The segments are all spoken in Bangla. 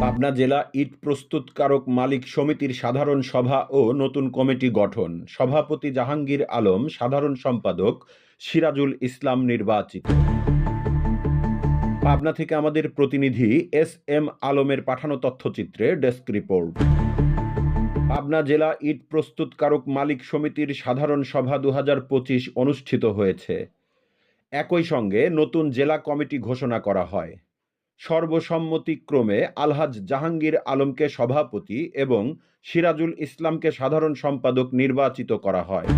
পাবনা জেলা ইট প্রস্তুতকারক মালিক সমিতির সাধারণ সভা ও নতুন কমিটি গঠন। সভাপতি জাহাঙ্গীর আলম, সাধারণ সম্পাদক সিরাজুল ইসলাম নির্বাচিত। পাবনা থেকে আমাদের প্রতিনিধি এস এম আলমের পাঠানো তথ্যচিত্রে ডেস্ক রিপোর্ট। পাবনা জেলা ইট প্রস্তুতকারক মালিক সমিতির সাধারণ সভা দু হাজার পঁচিশ অনুষ্ঠিত হয়েছে। একই সঙ্গে নতুন জেলা কমিটি ঘোষণা করা হয়। সর্বসম্মতিক্রমে আলহাজ জাহাঙ্গীর আলমকে সভাপতি এবং সিরাজুল ইসলামকে সাধারণ সম্পাদক নির্বাচিত করা হয়।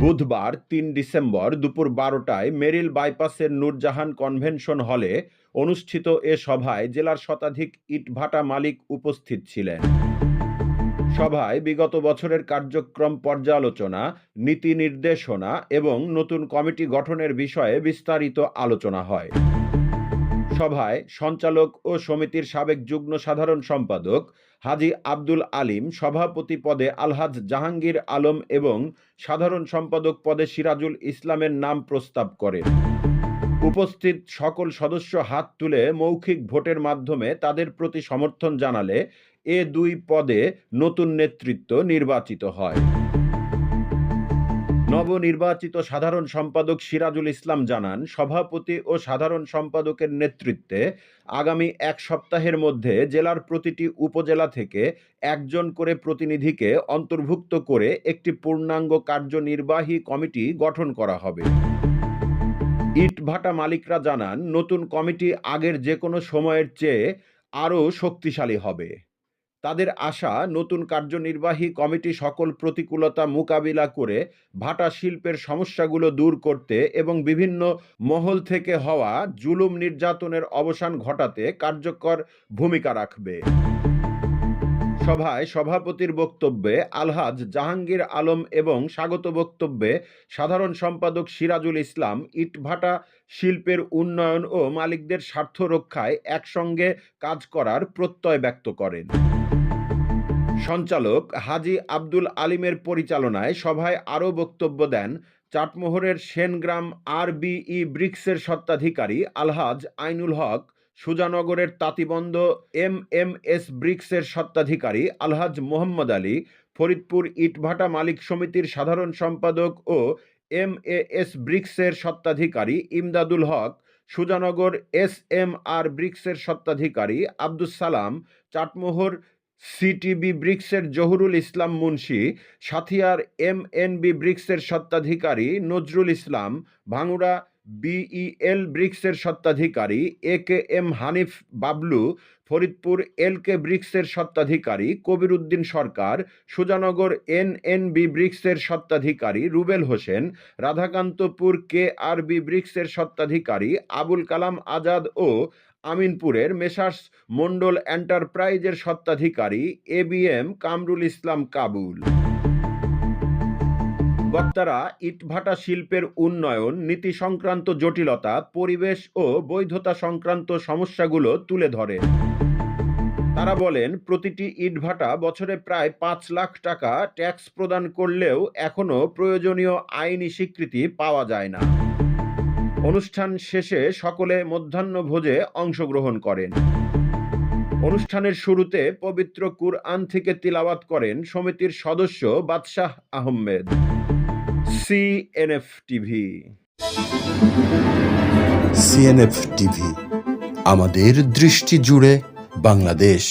বুধবার তিন ডিসেম্বর দুপুর বারোটায় মেরিল বাইপাসের নূরজাহান কনভেনশন হলে অনুষ্ঠিত এ সভায় জেলার শতাধিক ইটভাটা মালিক উপস্থিত ছিলেন। সভায় বিগত বছরের কার্যক্রম পর্যালোচনা, নীতি নির্দেশনা এবং নতুন কমিটি গঠনের বিষয়ে বিস্তারিত আলোচনা হয়। সভায় সঞ্চালক ও সমিতির সাবেক যুগ্ম সাধারণ সম্পাদক হাজি আব্দুল আলিম, সভাপতি পদে আলহাজ জাহাঙ্গীর আলম এবং সাধারণ সম্পাদক পদে সিরাজুল ইসলামের নাম প্রস্তাব করেন। উপস্থিত সকল সদস্য হাত তুলে মৌখিক ভোটের মাধ্যমে তাদের প্রতি সমর্থন জানালে এ দুই পদে নতুন নেতৃত্ব নির্বাচিত হয়। নবনির্বাচিত সাধারণ সম্পাদক সিরাজুল ইসলাম জানান, সভাপতি ও সাধারণ সম্পাদকের নেতৃত্বে আগামী এক সপ্তাহের মধ্যে জেলার প্রতিটি উপজেলা থেকে একজন করে প্রতিনিধিকে অন্তর্ভুক্ত করে একটি পূর্ণাঙ্গ কার্যনির্বাহী কমিটি গঠন করা হবে। ইটভাটা মালিকরা জানান, নতুন কমিটি আগের যে কোনো সময়ের চেয়ে আরও শক্তিশালী হবে। তাদের আশা নতুন কার্যনির্বাহী কমিটি সকল প্রতিকূলতা মোকাবিলা করে ভাটা শিল্পের সমস্যাগুলো দূর করতে এবং বিভিন্ন মহল থেকে হওয়া জুলুম নির্যাতনের অবসান ঘটাতে কার্যকর ভূমিকা রাখবে। সভায় সভাপতির বক্তব্যে আলহাজ জাহাঙ্গীর আলম এবং স্বাগত বক্তব্যে সাধারণ সম্পাদক সিরাজুল ইসলাম ইটভাটা শিল্পের উন্নয়ন ও মালিকদের স্বার্থ রক্ষায় একসঙ্গে কাজ করার প্রত্যয় ব্যক্ত করেন। সঞ্চালক হাজি আব্দুল আলিমের পরিচালনায় সভায় আরও বক্তব্য দেন চাটমোহরের সেনগ্রাম আর বিই ব্রিক্সের স্বত্বাধিকারী আলহাজ আইনুল হক, সুজানগরের তাঁতিবন্ধ এম এম এস ব্রিক্সের স্বত্বাধিকারী আলহাজ মোহাম্মদ আলী, ফরিদপুর ইটভাটা মালিক সমিতির সাধারণ সম্পাদক ও এম এ এস ব্রিক্সের স্বত্বাধিকারী Imdadul Haque, Sujanagar S M R ব্রিক্সের স্বত্বাধিকারী আব্দুস সালাম, চাটমোহর সিটিবি ব্রিক্সের জহুরুল ইসলাম মুন্সি, সাথিয়ার এম এন বি ব্রিক্সের স্বত্বাধিকারী নজরুল ইসলাম, ভাঙুড়া বিইএল ব্রিক্সের স্বত্বাধিকারী A K M Hanif Bablu, Faridpur L K ব্রিক্সের স্বত্বাধিকারী Kabir Uddin Sarkar, Sujanagar N N B ব্রিক্সের স্বত্বাধিকারী Rubel Hossain, Radhakantapur K R B ব্রিক্সের স্বত্বাধিকারী আবুল কালাম আজাদ ও আমিনপুরের মেসার্স মন্ডল এন্টারপ্রাইজের স্বত্বাধিকারী A B M Kamrul Islam Kabul. বক্তারা ইটভাটা শিল্পের উন্নয়ন নীতি সংক্রান্ত জটিলতা, পরিবেশ ও বৈধতা সংক্রান্ত সমস্যাগুলো তুলে ধরে। তারা বলেন, প্রতিটি ইটভাটা বছরে প্রায় পাঁচ লাখ টাকা ট্যাক্স প্রদান করলেও এখনও প্রয়োজনীয় আইনি স্বীকৃতি পাওয়া যায় না। অনুষ্ঠান শেষে সকলে মধ্যাহ্নভোজে অংশগ্রহণ করেন। অনুষ্ঠানের শুরুতে পবিত্র কুরআন থেকে তিলাওয়াত করেন সমিতির সদস্য Badshah Ahmed. CNF TV CNF TV আমাদের দৃষ্টি জুড়ে বাংলাদেশ।